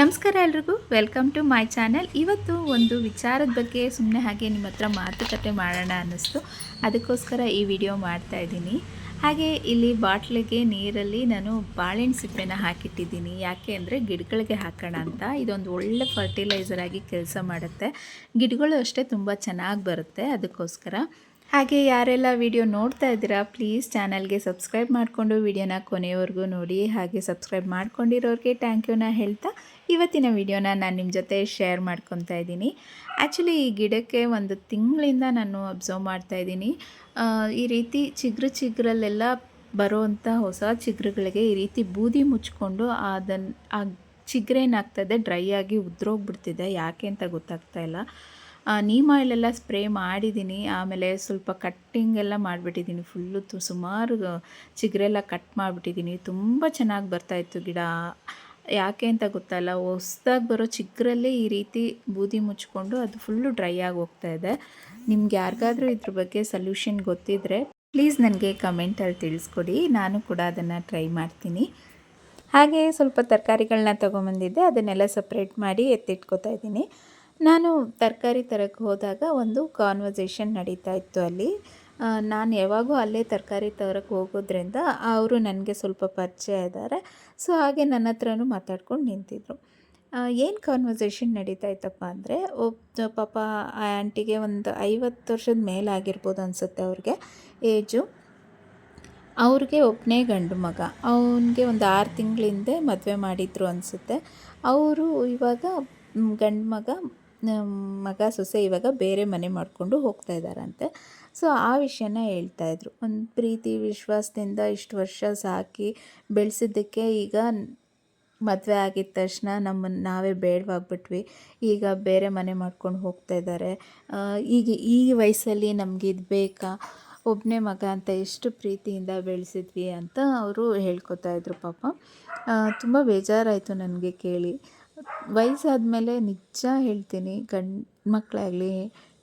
ನಮಸ್ಕಾರ ಎಲ್ರಿಗೂ. Welcome to my channel ಇವತ್ತು ಒಂದು ವಿಚಾರದ ಬಗ್ಗೆ ಸುಮ್ಮನೆ ಹಾಗೆ ನಿಮ್ಮ ಹತ್ರ ಮಾತುಕತೆ ಮಾಡೋಣ ಅನ್ನಿಸ್ತು. ಅದಕ್ಕೋಸ್ಕರ ಈ ವಿಡಿಯೋ ಮಾಡ್ತಾ ಇದ್ದೀನಿ. ಹಾಗೆ ಇಲ್ಲಿ ಬಾಟ್ಲಿಗೆ ನೀರಲ್ಲಿ ನಾನು ಬಾಳೆಹಣ್ಣು ಸಿಪ್ಪೆನ ಹಾಕಿಟ್ಟಿದ್ದೀನಿ. ಯಾಕೆ ಅಂದರೆ ಗಿಡಗಳಿಗೆ ಹಾಕೋಣ ಅಂತ. ಇದೊಂದು ಒಳ್ಳೆ ಫರ್ಟಿಲೈಸರ್ ಆಗಿ ಕೆಲಸ ಮಾಡುತ್ತೆ. ಗಿಡಗಳು ಅಷ್ಟೇ ತುಂಬ ಚೆನ್ನಾಗಿ ಬರುತ್ತೆ. ಅದಕ್ಕೋಸ್ಕರ ಹಾಗೆ ಯಾರೆಲ್ಲ ವಿಡಿಯೋ ನೋಡ್ತಾ ಇದ್ದೀರಾ ಪ್ಲೀಸ್ ಚಾನಲ್ಗೆ ಸಬ್ಸ್ಕ್ರೈಬ್ ಮಾಡಿಕೊಂಡು ವಿಡಿಯೋನ ಕೊನೆಯವರೆಗೂ ನೋಡಿ, ಹಾಗೆ ಸಬ್ಸ್ಕ್ರೈಬ್ ಮಾಡ್ಕೊಂಡಿರೋರಿಗೆ ಥ್ಯಾಂಕ್ ನಾ ಹೇಳ್ತಾ ಇವತ್ತಿನ ವಿಡಿಯೋನ ನಾನು ನಿಮ್ಮ ಜೊತೆ ಶೇರ್ ಮಾಡ್ಕೊತಾ ಇದ್ದೀನಿ. ಆ್ಯಕ್ಚುಲಿ ಈ ಗಿಡಕ್ಕೆ ಒಂದು ತಿಂಗಳಿಂದ ನಾನು ಅಬ್ಸರ್ವ್ ಮಾಡ್ತಾ ಇದ್ದೀನಿ. ಈ ರೀತಿ ಚಿಗ್ರು ಚಿಗ್ರಲ್ಲೆಲ್ಲ ಬರುವಂಥ ಹೊಸ ಚಿಗುರುಗಳಿಗೆ ಈ ರೀತಿ ಬೂದಿ ಮುಚ್ಕೊಂಡು ಅದನ್ನು ಆ ಚಿಗುರೇನಾಗ್ತದೆ ಡ್ರೈ ಆಗಿ ಉದ್ರೋಗ್ಬಿಡ್ತಿದೆ. ಯಾಕೆ ಅಂತ ಗೊತ್ತಾಗ್ತಾ ಇಲ್ಲ. ನೀಮ್ ಆಯಿಲೆಲ್ಲ ಸ್ಪ್ರೇ ಮಾಡಿದ್ದೀನಿ. ಆಮೇಲೆ ಸ್ವಲ್ಪ ಕಟ್ಟಿಂಗ್ ಎಲ್ಲ ಮಾಡಿಬಿಟ್ಟಿದ್ದೀನಿ. ಫುಲ್ಲು ತು ಸುಮಾರು ಚಿಗುರೆಲ್ಲ ಕಟ್ ಮಾಡಿಬಿಟ್ಟಿದ್ದೀನಿ. ತುಂಬ ಚೆನ್ನಾಗಿ ಬರ್ತಾಯಿತ್ತು ಗಿಡ. ಯಾಕೆ ಅಂತ ಗೊತ್ತಲ್ಲ, ಹೊಸ್ದಾಗಿ ಬರೋ ಚಿಗ್ರಲ್ಲೇ ಈ ರೀತಿ ಬೂದಿ ಮುಚ್ಕೊಂಡು ಅದು ಫುಲ್ಲು ಡ್ರೈ ಆಗಿ ಹೋಗ್ತಾ ಇದೆ. ನಿಮ್ಗೆ ಯಾರಿಗಾದರೂ ಇದ್ರ ಬಗ್ಗೆ ಸೊಲ್ಯೂಷನ್ ಗೊತ್ತಿದ್ರೆ ಪ್ಲೀಸ್ ನನಗೆ ಕಮೆಂಟಲ್ಲಿ ತಿಳಿಸ್ಕೊಡಿ. ನಾನು ಕೂಡ ಅದನ್ನು ಟ್ರೈ ಮಾಡ್ತೀನಿ. ಹಾಗೆ ಸ್ವಲ್ಪ ತರಕಾರಿಗಳನ್ನ ತೊಗೊಂಬಂದಿದ್ದೆ. ಅದನ್ನೆಲ್ಲ ಸಪ್ರೇಟ್ ಮಾಡಿ ಎತ್ತಿಟ್ಕೋತಾ ಇದ್ದೀನಿ. ನಾನು ತರಕಾರಿ ತರಕ್ಕೆ ಹೋದಾಗ ಒಂದು ಕಾನ್ವರ್ಸೇಷನ್ ನಡೀತಾ ಇತ್ತು ಅಲ್ಲಿ. ನಾನು ಯಾವಾಗೂ ಅಲ್ಲೇ ತರಕಾರಿ ತರಕ್ಕೆ ಹೋಗೋದ್ರಿಂದ ಅವರು ನನಗೆ ಸ್ವಲ್ಪ ಪರಿಚಯ ಇದ್ದಾರೆ. ಸೊ ಹಾಗೆ ನನ್ನ ಹತ್ರನೂ ಮಾತಾಡ್ಕೊಂಡು ನಿಂತಿದ್ರು. ಏನು ಕಾನ್ವರ್ಸೇಷನ್ ನಡೀತಾ ಇತ್ತಪ್ಪ ಅಂದರೆ ಒಬ್ಬ ಪಾಪ ಆ ಆಂಟಿಗೆ ಒಂದು ಐವತ್ತು ವರ್ಷದ ಮೇಲೆ ಆಗಿರ್ಬೋದು ಅನಿಸುತ್ತೆ ಅವ್ರಿಗೆ ಏಜು ಅವ್ರಿಗೆ ಒಬ್ಬನೇ ಗಂಡು ಮಗ. ಅವನಿಗೆ ಒಂದು ಆರು ತಿಂಗಳಿಂದೆ ಮದುವೆ ಮಾಡಿದ್ರು ಅನಿಸುತ್ತೆ. ಅವರು ಇವಾಗ ಗಂಡು ಮಗ ಮಗ ಸೊಸೆ ಇವಾಗ ಬೇರೆ ಮನೆ ಮಾಡಿಕೊಂಡು ಹೋಗ್ತಾ ಇದ್ದಾರಂತೆ. ಸೊ, ಆ ವಿಷಯನ ಹೇಳ್ತಾಯಿದ್ರು ಒಂದು ಪ್ರೀತಿ, ವಿಶ್ವಾಸದಿಂದ ಇಷ್ಟು ವರ್ಷ ಸಾಕಿ ಬೆಳೆಸಿದ್ದಕ್ಕೆ ಈಗ ಮದುವೆ ಆಗಿದ ತಕ್ಷಣ ನಮ್ಮನ್ನು ನಾವೇ ಬೇಡವಾಗ್ಬಿಟ್ವಿ. ಈಗ ಬೇರೆ ಮನೆ ಮಾಡ್ಕೊಂಡು ಹೋಗ್ತಾ ಇದ್ದಾರೆ. ಈಗ, ಈ ವಯಸ್ಸಲ್ಲಿ ನಮಗೆ ಇದು ಬೇಕಾ? ಒಬ್ಬನೇ ಮಗ ಅಂತ ಎಷ್ಟು ಪ್ರೀತಿಯಿಂದ ಬೆಳೆಸಿದ್ವಿ ಅಂತ ಅವರು ಹೇಳ್ಕೊತಾ ಇದ್ರು ಪಾಪ. ತುಂಬ ಬೇಜಾರಾಯಿತು ನನಗೆ ಕೇಳಿ. ವಯಸ್ಸಾದಮೇಲೆ ನಿಜ ಹೇಳ್ತೀನಿ, ಗಂಡು ಮಕ್ಕಳೇ ಆಗಲಿ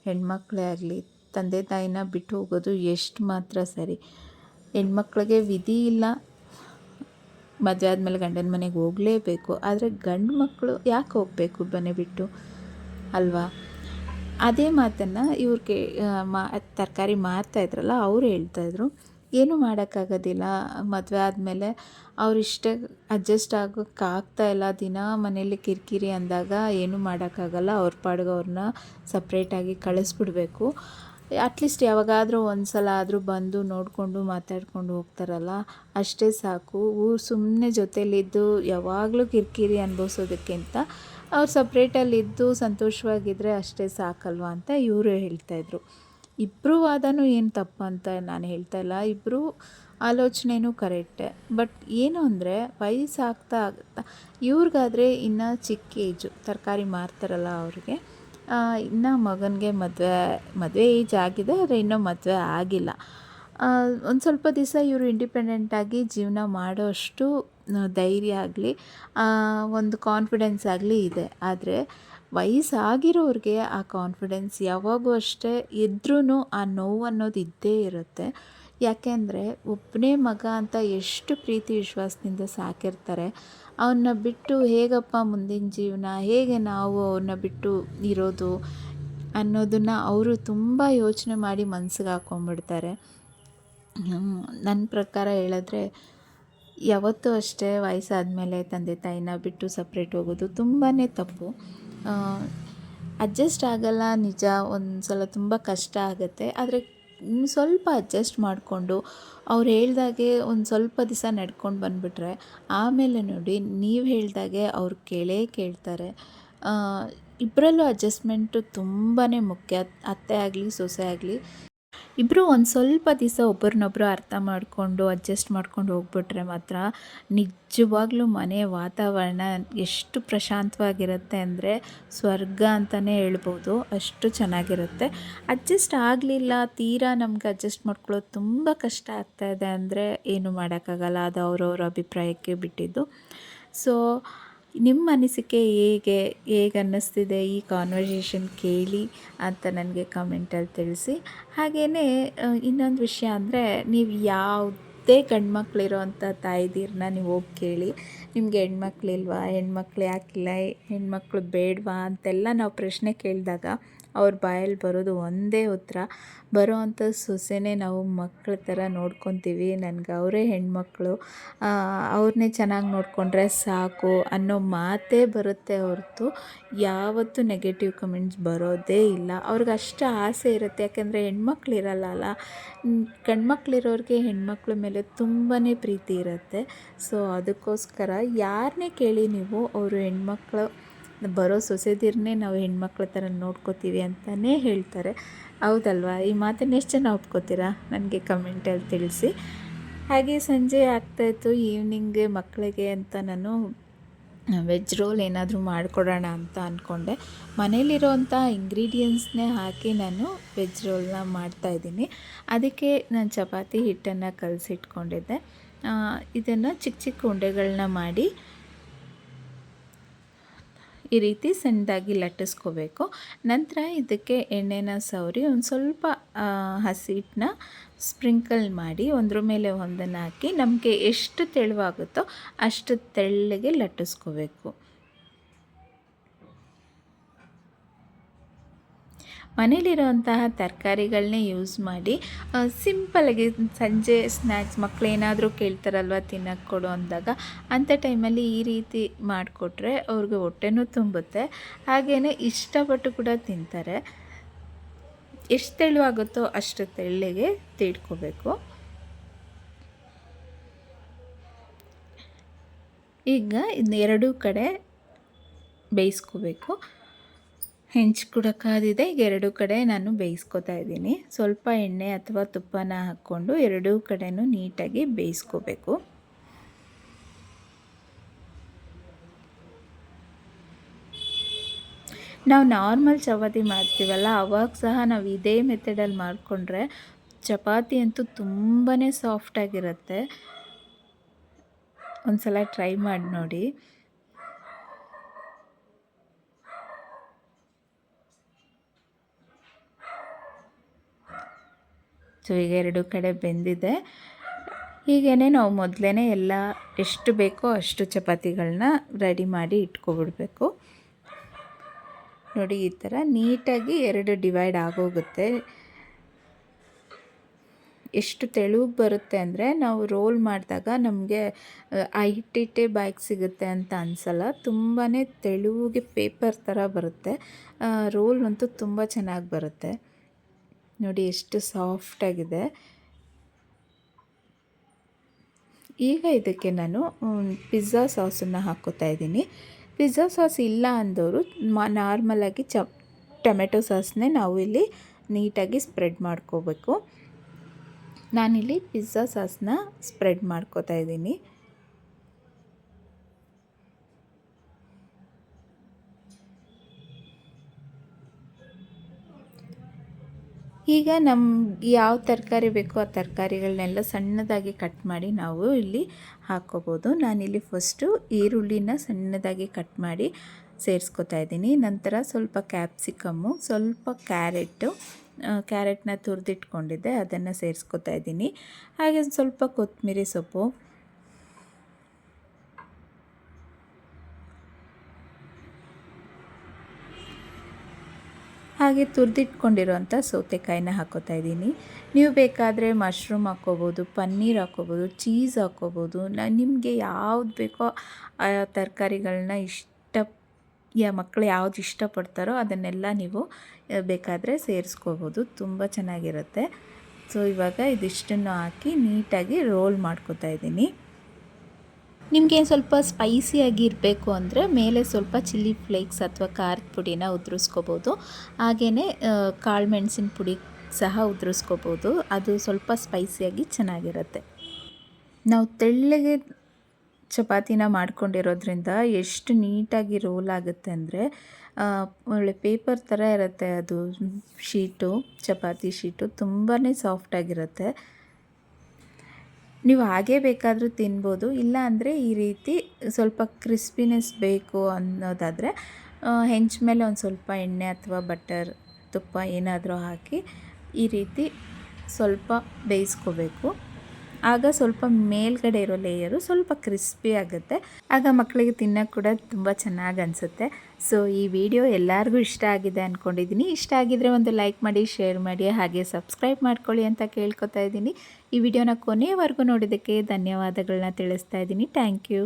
ಹೆಣ್ಮಕ್ಳೇ ಆಗಲಿ, ತಂದೆ ತಾಯಿನ ಬಿಟ್ಟು ಹೋಗೋದು ಎಷ್ಟು ಮಾತ್ರ ಸರಿ. ಹೆಣ್ಮಕ್ಳಿಗೆ ವಿಧಿ ಇಲ್ಲ. ಮದುವೆ ಆದಮೇಲೆ ಗಂಡನ ಮನೆಗೆ ಹೋಗಲೇಬೇಕು. ಆದರೆ ಗಂಡು ಮಕ್ಕಳು ಯಾಕೆ ಹೋಗಬೇಕು ಮನೆ ಬಿಟ್ಟು? ಅಲ್ವಾ? ಅದೇ ಮಾತನ್ನು ಇವ್ರಿಗೆ ಮಾ, ತರಕಾರಿ ಮಾರ್ತಾಯಿದ್ರಲ್ಲ ಅವ್ರು ಹೇಳ್ತಾಯಿದ್ರು ಏನೂ ಮಾಡೋಕ್ಕಾಗೋದಿಲ್ಲ. ಮದುವೆ ಆದಮೇಲೆ ಅವರಿಷ್ಟ ಅಡ್ಜಸ್ಟ್ ಆಗೋಕ್ಕಾಗ್ತಾ ಇಲ್ಲ. ದಿನ ಮನೇಲಿ ಕಿರಿಕಿರಿ ಅಂದಾಗ ಏನೂ ಮಾಡೋಕ್ಕಾಗಲ್ಲ. ಅವ್ರ ಪಾಡಿಗೆ ಅವ್ರನ್ನ ಸಪ್ರೇಟಾಗಿ ಕಳಿಸ್ಬಿಡ್ಬೇಕು. ಅಟ್ಲೀಸ್ಟ್ ಯಾವಾಗಾದರೂ ಒಂದು ಸಲ ಆದರೂ ಬಂದು ನೋಡಿಕೊಂಡು ಮಾತಾಡ್ಕೊಂಡು ಹೋಗ್ತಾರಲ್ಲ, ಅಷ್ಟೇ ಸಾಕು. ಊರು ಸುಮ್ಮನೆ ಜೊತೇಲಿದ್ದು ಯಾವಾಗಲೂ ಕಿರಿಕಿರಿ ಅನುಭವಿಸೋದಕ್ಕಿಂತ ಅವ್ರು ಸಪ್ರೇಟಲ್ಲಿದ್ದು ಸಂತೋಷವಾಗಿದ್ದರೆ ಅಷ್ಟೇ ಸಾಕಲ್ವ ಅಂತ ಇವರು ಹೇಳ್ತಾಯಿದ್ರು ಇಬ್ಬರು ವಾದನೂ ಏನು ತಪ್ಪಂತ ನಾನು ಹೇಳ್ತಾ ಇಲ್ಲ. ಇಬ್ಬರು ಆಲೋಚನೆಯೂ ಕರೆಕ್ಟೆ ಬಟ್ ಏನು ಅಂದರೆ ವಯಸ್ಸಾಗ್ತಾ ಆಗ್ತಾ, ಇವ್ರಿಗಾದರೆ ಇನ್ನು ಚಿಕ್ಕ ಏಜು ತರಕಾರಿ ಮಾರ್ತಾರಲ್ಲ ಅವ್ರಿಗೆ ಇನ್ನು ಮಗನಿಗೆ ಮದುವೆ ಮದುವೆ ಏಜ್ ಆಗಿದೆ, ಆದರೆ ಇನ್ನೂ ಮದುವೆ ಆಗಿಲ್ಲ. ಒಂದು ಸ್ವಲ್ಪ ದಿವಸ ಇವರು ಇಂಡಿಪೆಂಡೆಂಟಾಗಿ ಜೀವನ ಮಾಡೋಷ್ಟು ಧೈರ್ಯ ಆಗಲಿ ಒಂದು ಕಾನ್ಫಿಡೆನ್ಸ್ ಆಗಲಿ ಇದೆ. ಆದರೆ ವಯಸ್ಸಾಗಿರೋರಿಗೆ ಆ ಕಾನ್ಫಿಡೆನ್ಸ್ ಯಾವಾಗೂ ಅಷ್ಟೇ ಇದ್ರೂ ಆ ನೋವು ಅನ್ನೋದು ಇದ್ದೇ ಇರುತ್ತೆ. ಯಾಕೆಂದರೆ ಒಬ್ಬನೇ ಮಗ ಅಂತ ಎಷ್ಟು ಪ್ರೀತಿ ವಿಶ್ವಾಸದಿಂದ ಸಾಕಿರ್ತಾರೆ. ಅವನ್ನ ಬಿಟ್ಟು ಹೇಗಪ್ಪ ಮುಂದಿನ ಜೀವನ, ಹೇಗೆ ನಾವು ಅವನ್ನ ಬಿಟ್ಟು ಇರೋದು ಅನ್ನೋದನ್ನು ಅವರು ತುಂಬ ಯೋಚನೆ ಮಾಡಿ ಮನಸ್ಸಿಗೆ ಹಾಕ್ಕೊಂಬಿಡ್ತಾರೆ ನನ್ನ ಪ್ರಕಾರ ಹೇಳಿದ್ರೆ ಯಾವತ್ತೂ ಅಷ್ಟೇ ವಯಸ್ಸಾದಮೇಲೆ ತಂದೆ ತಾಯಿನ ಬಿಟ್ಟು ಸಪ್ರೇಟ್ ಹೋಗೋದು ತುಂಬಾ ತಪ್ಪು. ಅಡ್ಜಸ್ಟ್ ಆಗಲ್ಲ, ನಿಜ ಒಂದು ಸಲ ತುಂಬ ಕಷ್ಟ ಆಗುತ್ತೆ. ಆದರೆ ಸ್ವಲ್ಪ ಅಡ್ಜಸ್ಟ್ ಮಾಡಿಕೊಂಡು ಅವ್ರು ಹೇಳ್ದಾಗೆ ಒಂದು ಸ್ವಲ್ಪ ದಿವಸ ನಡ್ಕೊಂಡು ಬಂದುಬಿಟ್ರೆ ಆಮೇಲೆ ನೋಡಿ ನೀವು ಹೇಳಿದಾಗೆ ಅವ್ರು ಕೇಳೇ ಕೇಳ್ತಾರೆ. ಇಬ್ಬರಲ್ಲೂ ಅಡ್ಜಸ್ಟ್ಮೆಂಟು ತುಂಬಾ ಮುಖ್ಯ. ಅತ್ತೆ ಆಗಲಿ, ಸೊಸೆ ಆಗಲಿ. ಇಬ್ಬರು ಒಂದು ಸ್ವಲ್ಪ ದಿವಸ ಒಬ್ಬರನ್ನೊಬ್ಬರು ಅರ್ಥ ಮಾಡಿಕೊಂಡು ಅಡ್ಜಸ್ಟ್ ಮಾಡ್ಕೊಂಡು ಹೋಗ್ಬಿಟ್ರೆ ಮಾತ್ರ ನಿಜವಾಗ್ಲೂ ಮನೆ ವಾತಾವರಣ ಎಷ್ಟು ಪ್ರಶಾಂತವಾಗಿರುತ್ತೆ ಅಂದರೆ ಸ್ವರ್ಗ ಅಂತಲೇ ಹೇಳ್ಬೋದು. ಅಷ್ಟು ಚೆನ್ನಾಗಿರುತ್ತೆ. ಅಡ್ಜಸ್ಟ್ ಆಗಲಿಲ್ಲ, ತೀರಾ ನಮ್ಗೆ ಅಡ್ಜಸ್ಟ್ ಮಾಡ್ಕೊಳ್ಳೋದು ತುಂಬ ಕಷ್ಟ ಆಗ್ತಾಯಿದೆ ಅಂದರೆ ಏನು ಮಾಡೋಕ್ಕಾಗಲ್ಲ. ಅದು ಅವರವ್ರ ಅಭಿಪ್ರಾಯಕ್ಕೆ ಬಿಟ್ಟಿದ್ದು. ಸೊ ನಿಮ್ಮ ಅನಿಸಿಕೆ ಹೇಗೆ ಹೇಗೆ ಅನ್ನಿಸ್ತಿದೆ ಈ ಕಾನ್ವರ್ಸೇಷನ್ ಕೇಳಿ ಅಂತ ನನಗೆ ಕಮೆಂಟಲ್ಲಿ ತಿಳಿಸಿ. ಹಾಗೆಯೇ ಇನ್ನೊಂದು ವಿಷಯ ಅಂದರೆ ನೀವು ಯಾವ ಯಾವುದೇ ಗಂಡ್ಮಕ್ಳಿರೋವಂಥ ತಾಯಿದೀರನ್ನ ನೀವು ಹೋಗಿ ಕೇಳಿ. ನಿಮಗೆ ಹೆಣ್ಮಕ್ಳಿಲ್ವಾ, ಹೆಣ್ಮಕ್ಳು ಯಾಕಿಲ್ಲ, ಹೆಣ್ಮಕ್ಳು ಬೇಡವಾ ಅಂತೆಲ್ಲ ನಾವು ಪ್ರಶ್ನೆ ಕೇಳಿದಾಗ ಅವ್ರ ಬಾಯಲ್ಲಿ ಬರೋದು ಒಂದೇ ಉತ್ತರ. ಬರೋ ಅಂಥ ಸೊಸೆನೇ ನಾವು ಮಕ್ಕಳ ಥರ ನೋಡ್ಕೊತೀವಿ. ನನಗೆ ಅವರೇ ಹೆಣ್ಮಕ್ಳು. ಅವ್ರನ್ನೇ ಚೆನ್ನಾಗಿ ನೋಡಿಕೊಂಡ್ರೆ ಸಾಕು ಅನ್ನೋ ಮಾತೇ ಬರುತ್ತೆ ಹೊರತು ಯಾವತ್ತೂ ನೆಗೆಟಿವ್ ಕಮೆಂಟ್ಸ್ ಬರೋದೇ ಇಲ್ಲ. ಅವ್ರಿಗೆ ಅಷ್ಟು ಆಸೆ ಇರುತ್ತೆ. ಯಾಕೆಂದರೆ ಹೆಣ್ಮಕ್ಳು ಇರಲ್ಲ ಗಂಡ್ಮಕ್ಳಿರೋರಿಗೆ ಹೆಣ್ಮಕ್ಳ ಮೇಲೆ ತುಂಬಾ ಪ್ರೀತಿ ಇರುತ್ತೆ. ಸೊ ಅದಕ್ಕೋಸ್ಕರ ಯಾರನ್ನೇ ಕೇಳಿ ನೀವು ಅವರು ಹೆಣ್ಮಕ್ಳು ಬರೋ ಸೊಸೆದಿರನ್ನೇ ನಾವು ಹೆಣ್ಮಕ್ಳ ಥರ ನೋಡ್ಕೋತೀವಿ ಅಂತಲೇ ಹೇಳ್ತಾರೆ. ಹೌದಲ್ವಾ? ಈ ಮಾತನ್ನು ಎಷ್ಟು ಜನ ಒಪ್ಕೋತೀರಾ? ನನಗೆ ಕಮೆಂಟಲ್ಲಿ ತಿಳಿಸಿ. ಹಾಗೆ ಸಂಜೆ ಆಗ್ತಾಯಿತ್ತು ಈವ್ನಿಂಗ್ಗೆ ಮಕ್ಕಳಿಗೆ ಅಂತ ನಾನು ವೆಜ್ ರೋಲ್ ಏನಾದರೂ ಮಾಡಿಕೊಡೋಣ ಅಂತ ಅಂದ್ಕೊಂಡೆ ಮನೇಲಿರೋವಂಥ ಇಂಗ್ರೀಡಿಯೆಂಟ್ಸ್ನೇ ಹಾಕಿ ನಾನು ವೆಜ್ ರೋಲ್ನ ಮಾಡ್ತಾಯಿದ್ದೀನಿ ಅದಕ್ಕೆ ನಾನು ಚಪಾತಿ ಹಿಟ್ಟನ್ನು ಕಲಸಿಟ್ಕೊಂಡಿದ್ದೆ. ಇದನ್ನು ಚಿಕ್ಕ ಚಿಕ್ಕ ಉಂಡೆಗಳನ್ನ ಮಾಡಿ ಈ ರೀತಿ ಸಣ್ಣದಾಗಿ ಲಟ್ಟಿಸ್ಕೋಬೇಕು. ನಂತರ ಇದಕ್ಕೆ ಎಣ್ಣೆನ ಸವರಿ ಒಂದು ಸ್ವಲ್ಪ ಹಸಿ ಸ್ಪ್ರಿಂಕಲ್ ಮಾಡಿ ಒಂದ್ರ ಮೇಲೆ ಒಂದನ್ನು ಹಾಕಿ ನಮಗೆ ಎಷ್ಟು ತೆಳುವಾಗುತ್ತೋ ಅಷ್ಟು ತೆಳ್ಳಗೆ ಲಟ್ಟಿಸ್ಕೋಬೇಕು. ಮನೇಲಿರುವಂತಹ ತರಕಾರಿಗಳನ್ನೇ ಯೂಸ್ ಮಾಡಿ ಸಿಂಪಲಾಗಿ ಸಂಜೆ ಸ್ನ್ಯಾಕ್ಸ್ ಮಕ್ಕಳು ಏನಾದರೂ ಕೇಳ್ತಾರಲ್ವ ತಿನ್ನೋಕ್ಕೆ ಕೊಡು ಅಂದಾಗ ಅಂಥ ಟೈಮಲ್ಲಿ ಈ ರೀತಿ ಮಾಡಿಕೊಟ್ರೆ ಅವ್ರಿಗೆ ಹೊಟ್ಟೆನೂ ತುಂಬುತ್ತೆ. ಹಾಗೇ ಇಷ್ಟಪಟ್ಟು ಕೂಡ ತಿಂತಾರೆ. ಎಷ್ಟು ತೆಳುವಾಗುತ್ತೋ ಅಷ್ಟು ತೆಳ್ಳಿಗೆ ತಿಡ್ಕೋಬೇಕು ಈಗ ಎರಡೂ ಕಡೆ ಬೇಯಿಸ್ಕೋಬೇಕು. ಹೆಂಚು ಕೂಡ ಕಾದಿದೆ. ಈಗ ಎರಡೂ ಕಡೆ ನಾನು ಬೇಯಿಸ್ಕೊತಾ ಇದ್ದೀನಿ. ಸ್ವಲ್ಪ ಎಣ್ಣೆ ಅಥವಾ ತುಪ್ಪನ ಹಾಕ್ಕೊಂಡು ಎರಡೂ ಕಡೆನೂ ನೀಟಾಗಿ ಬೇಯಿಸ್ಕೋಬೇಕು. ನಾವು ನಾರ್ಮಲ್ ಚಪಾತಿ ಮಾಡ್ತೀವಲ್ಲ, ಅವಾಗ ಸಹ ನಾವು ಇದೇ ಮೆಥಡಲ್ಲಿ ಮಾಡಿಕೊಂಡ್ರೆ ಚಪಾತಿ ಅಂತೂ ತುಂಬಾ ಸಾಫ್ಟಾಗಿರುತ್ತೆ ಒಂದು ಸಲ ಟ್ರೈ ಮಾಡಿ ನೋಡಿ. ಸೊ, ಈಗ ಎರಡು ಕಡೆ ಬೆಂದಿದೆ. ಹೀಗೇ ನಾವು ಮೊದಲೇ ಎಲ್ಲ ಎಷ್ಟು ಬೇಕೋ ಅಷ್ಟು ಚಪಾತಿಗಳನ್ನ ರೆಡಿ ಮಾಡಿ ಇಟ್ಕೊಬಿಡ್ಬೇಕು. ನೋಡಿ, ಈ ಥರ ನೀಟಾಗಿ ಎರಡು ಡಿವೈಡ್ ಆಗೋಗುತ್ತೆ. ಎಷ್ಟು ತೆಳುಗೆ ಬರುತ್ತೆ ಅಂದರೆ, ನಾವು ರೋಲ್ ಮಾಡಿದಾಗ ನಮಗೆ ಐಟಿಟೆ ಬ್ಯಾಗ್ ಸಿಗುತ್ತೆ ಅಂತ ಅನ್ಸಲ್ಲ. ತುಂಬಾ ತೆಳುವಿಗೆ ಪೇಪರ್ ಥರ ಬರುತ್ತೆ. ರೋಲ್ ಅಂತೂ ತುಂಬ ಚೆನ್ನಾಗಿ ಬರುತ್ತೆ. ನೋಡಿ ಎಷ್ಟು ಸಾಫ್ಟಾಗಿದೆ ಈಗ ಇದಕ್ಕೆ ನಾನು ಪಿಜ್ಜಾ ಸಾಸನ್ನು ಹಾಕೋತಾ ಇದ್ದೀನಿ. ಪಿಜ್ಜಾ ಸಾಸ್ ಇಲ್ಲ ಅಂದವರು ನಾರ್ಮಲಾಗಿ ಚ ಟೊಮೆಟೊ ಸಾಸ್ನೇ ನಾವು ಇಲ್ಲಿ ನೀಟಾಗಿ ಸ್ಪ್ರೆಡ್ ಮಾಡ್ಕೋಬೇಕು. ನಾನಿಲ್ಲಿ ಪಿಜ್ಜಾ ಸಾಸ್ನ ಸ್ಪ್ರೆಡ್ ಮಾಡ್ಕೋತಾ ಇದ್ದೀನಿ. ಈಗ ನಮ್ಗೆ ಯಾವ ತರಕಾರಿ ಬೇಕೋ ಆ ತರಕಾರಿಗಳನ್ನೆಲ್ಲ ಸಣ್ಣದಾಗಿ ಕಟ್ ಮಾಡಿ ನಾವು ಇಲ್ಲಿ ಹಾಕ್ಕೋಬೋದು ನಾನಿಲ್ಲಿ ಫಸ್ಟು ಈರುಳ್ಳಿನ ಸಣ್ಣದಾಗಿ ಕಟ್ ಮಾಡಿ ಸೇರಿಸ್ಕೊತಾ ಇದ್ದೀನಿ. ನಂತರ ಸ್ವಲ್ಪ ಕ್ಯಾಪ್ಸಿಕಮ್ಮು ಸ್ವಲ್ಪ ಕ್ಯಾರೆಟು ಕ್ಯಾರೆಟ್ನ ತುರಿದಿಟ್ಕೊಂಡಿದ್ದೆ, ಅದನ್ನು ಸೇರಿಸ್ಕೊತಾ ಇದ್ದೀನಿ. ಹಾಗೆ ಸ್ವಲ್ಪ ಕೊತ್ತಂಬರಿ ಸೊಪ್ಪು ಹಾಗೆ ತುರಿದಿಟ್ಕೊಂಡಿರೋಂಥ ಸೌತೆಕಾಯಿನ ಹಾಕೋತಾ ಇದ್ದೀನಿ. ನೀವು ಬೇಕಾದರೆ ಮಶ್ರೂಮ್ ಹಾಕ್ಕೋಬೋದು, ಪನ್ನೀರ್ ಹಾಕ್ಕೋಬೋದು, ಚೀಸ್ ಹಾಕ್ಕೋಬೋದು. ನಿಮಗೆ ಯಾವ್ದು ಬೇಕೋ ಆ ತರಕಾರಿಗಳನ್ನ ಇಷ್ಟ, ಯಾ ಮಕ್ಕಳು ಯಾವ್ದು ಇಷ್ಟಪಡ್ತಾರೋ ಅದನ್ನೆಲ್ಲ ನೀವು ಬೇಕಾದರೆ ಸೇರಿಸ್ಕೋಬೋದು. ತುಂಬ ಚೆನ್ನಾಗಿರುತ್ತೆ. ಸೊ, ಇವಾಗ ಇದಿಷ್ಟನ್ನು ಹಾಕಿ ನೀಟಾಗಿ ರೋಲ್ ಮಾಡ್ಕೋತಾ ಇದ್ದೀನಿ. ನಿಮಗೆ ಸ್ವಲ್ಪ ಸ್ಪೈಸಿಯಾಗಿ ಇರಬೇಕು ಅಂದರೆ ಮೇಲೆ ಸ್ವಲ್ಪ ಚಿಲ್ಲಿ ಫ್ಲೇಕ್ಸ್ ಅಥವಾ ಖಾರದ ಪುಡಿನ ಉದುರಿಸ್ಕೋಬೋದು. ಹಾಗೆಯೇ ಕಾಳು ಮೆಣಸಿನ ಪುಡಿ ಸಹ ಉದುರಿಸ್ಕೋಬೋದು. ಅದು ಸ್ವಲ್ಪ ಸ್ಪೈಸಿಯಾಗಿ ಚೆನ್ನಾಗಿರುತ್ತೆ. ನಾವು ತೆಳ್ಳಗೆ ಚಪಾತಿನ ಮಾಡ್ಕೊಂಡಿರೋದ್ರಿಂದ ಎಷ್ಟು ನೀಟಾಗಿ ರೋಲ್ ಆಗುತ್ತೆ ಅಂದರೆ ಒಳ್ಳೆ ಪೇಪರ್ ಥರ ಇರುತ್ತೆ ಅದು ಶೀಟು, ಚಪಾತಿ ಶೀಟು ತುಂಬಾ ಸಾಫ್ಟಾಗಿರುತ್ತೆ ನೀವು ಹಾಗೇ ಬೇಕಾದರೂ ತಿನ್ಬೋದು. ಇಲ್ಲ ಅಂದರೆ ಈ ರೀತಿ ಸ್ವಲ್ಪ ಕ್ರಿಸ್ಪಿನೆಸ್ ಬೇಕು ಅನ್ನೋದಾದರೆ ಹೆಂಚ್ ಮೇಲೆ ಒಂದು ಸ್ವಲ್ಪ ಎಣ್ಣೆ ಅಥವಾ ಬಟರ್ ತುಪ್ಪ ಏನಾದರೂ ಹಾಕಿ ಈ ರೀತಿ ಸ್ವಲ್ಪ ಬೇಯಿಸ್ಕೋಬೇಕು. ಆಗ ಸ್ವಲ್ಪ ಮೇಲ್ಗಡೆ ಇರೋ ಲೇಯರು ಸ್ವಲ್ಪ ಕ್ರಿಸ್ಪಿ ಆಗುತ್ತೆ. ಆಗ ಮಕ್ಕಳಿಗೆ ತಿನ್ನೋಕೆ ಕೂಡ ತುಂಬ ಚೆನ್ನಾಗಿ ಅನಿಸುತ್ತೆ. ಸೊ ಈ ವಿಡಿಯೋ ಎಲ್ಲರಿಗೂ ಇಷ್ಟ ಆಗಿದೆ ಅಂದ್ಕೊಂಡಿದ್ದೀನಿ ಇಷ್ಟ ಆಗಿದ್ರೆ ಒಂದು ಲೈಕ್ ಮಾಡಿ ಶೇರ್ ಮಾಡಿ, ಹಾಗೆ ಸಬ್ಸ್ಕ್ರೈಬ್ ಮಾಡ್ಕೊಳ್ಳಿ ಅಂತ ಕೇಳ್ಕೊತಾ ಇದ್ದೀನಿ. ಈ ವಿಡಿಯೋನ ಕೊನೆಯವರೆಗೂ ನೋಡಿದ್ದಕ್ಕೆ ಧನ್ಯವಾದಗಳನ್ನ ತಿಳಿಸ್ತಾ ಇದ್ದೀನಿ. Thank you